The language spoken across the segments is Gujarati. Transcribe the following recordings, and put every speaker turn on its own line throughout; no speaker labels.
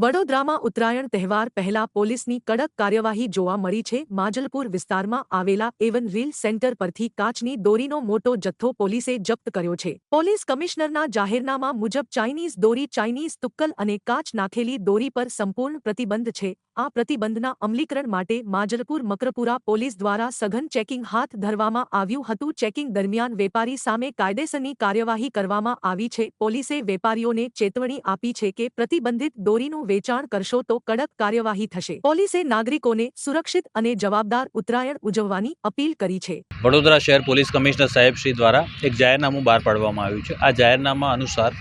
વડોદરામાં ઉત્તરાયણ તહેવાર પહેલા પોલીસની કડક કાર્યવાહી જોવા મળી છે. માજલપુર વિસ્તારમાં આવેલા એવન રીલ સેન્ટર પરથી કાચની દોરીનો મોટો જથ્થો પોલીસે જપ્ત કર્યો છે. પોલીસ કમિશનરના જાહેરનામા મુજબ ચાઇનીઝ દોરી ચાઇનીઝ તુક્કલ અને કાચ નાખેલી દોરી પર સંપૂર્ણ પ્રતિબંધ છે. આ પ્રતિબંધના અમલીકરણ માટે માજલપુર મકરપુરા પોલીસ દ્વારા સઘન ચેકિંગ હાથ ધરવામાં આવ્યું હતું. ચેકિંગ દરમિયાન વેપારી સામે કાયદેસરની કાર્યવાહી કરવામાં આવી છે. પોલીસે વેપારીઓને ચેતવણી આપી છે કે પ્રતિબંધિત દોરીનું વેચાણ કરશો તો કડક કાર્યવાહી થશે. પોલીસે નાગરિકોને સુરક્ષિત અને જવાબદાર ઉત્તરાયણ ઉજવવાની અપીલ કરી છે.
વડોદરા શહેર પોલીસ કમિશનર સાહેબ શ્રી દ્વારા એક જાહેરનામું બહાર પાડવામાં આવ્યું છે. આ જાહેરનામા અનુસાર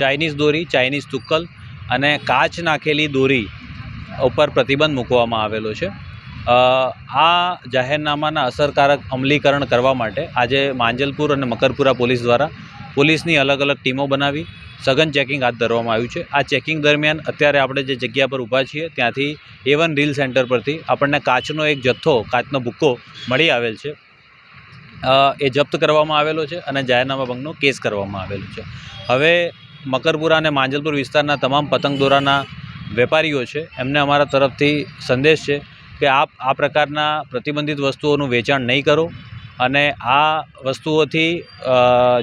ચાઇનીઝ દોરી, ચાઇનીઝ તુક્કલ અને કાચ નાખેલી દોરી ઉપર પ્રતિબંધ મૂકવામાં આવેલો છે. આ જાહેરનામાના અસરકારક અમલીકરણ કરવા માટે આજે માંજલપુર અને મકરપુરા પોલીસ દ્વારા પોલીસની અલગ અલગ ટીમો બનાવી સઘન ચેકિંગ હાથ ધરવામાં આવ્યું છે. આ ચેકિંગ દરમિયાન અત્યારે આપણે જે જગ્યા પર ઊભા છીએ, ત્યાંથી એવન રીલ સેન્ટર પરથી આપણને કાચનો એક જથ્થો, કાચનો ભૂક્કો મળી આવેલ છે. એ જપ્ત કરવામાં આવેલો છે અને જાહેરનામા ભંગનો કેસ કરવામાં આવેલો છે. હવે મકરપુરા અને માંજલપુર વિસ્તારના તમામ પતંગ દોરાના વેપારીઓ છે, એમને અમારા તરફથી સંદેશ છે કે આપ આ પ્રકારના પ્રતિબંધિત વસ્તુઓનું વેચાણ નહીં કરો. અને આ વસ્તુઓથી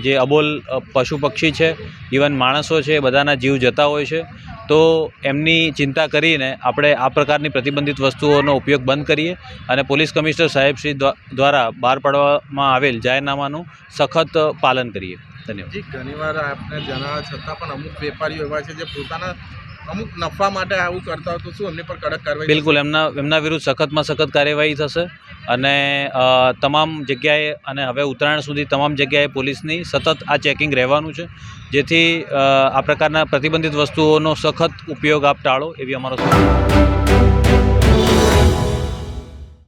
જે અબોલ પશુ પક્ષી છે ઇવન માણસો છે બધાના જીવ જતા હોય છે. તો એમની ચિંતા કરીને આપણે આ પ્રકારની પ્રતિબંધિત વસ્તુઓનો ઉપયોગ બંધ કરીએ અને પોલીસ કમિશનર સાહેબ શ્રી દ્વારા બહાર પાડવામાં આવેલ જાહેરનામાનું સખત પાલન કરીએ. ધન્યવાદ.
ઘણીવાર આપને જણાવવા છતાં પણ અમુક વેપારીઓ એવા છે જે પોતાના અમુક નફા માટે આવું કરતા હોય તો શું એમની પર કડક કાર્યવાહી
બિલકુલ એમના એમના વિરુદ્ધ સખતમાં સખત કાર્યવાહી થશે. અને તમામ જગ્યાએ અને હવે ઉત્તરાયણ સુધી તમામ જગ્યાએ પોલીસની સતત આ ચેકિંગ રહેવાનું છે. જેથી આ પ્રકારના પ્રતિબંધિત વસ્તુઓનો સખત ઉપયોગ આપ ટાળો એવી અમારો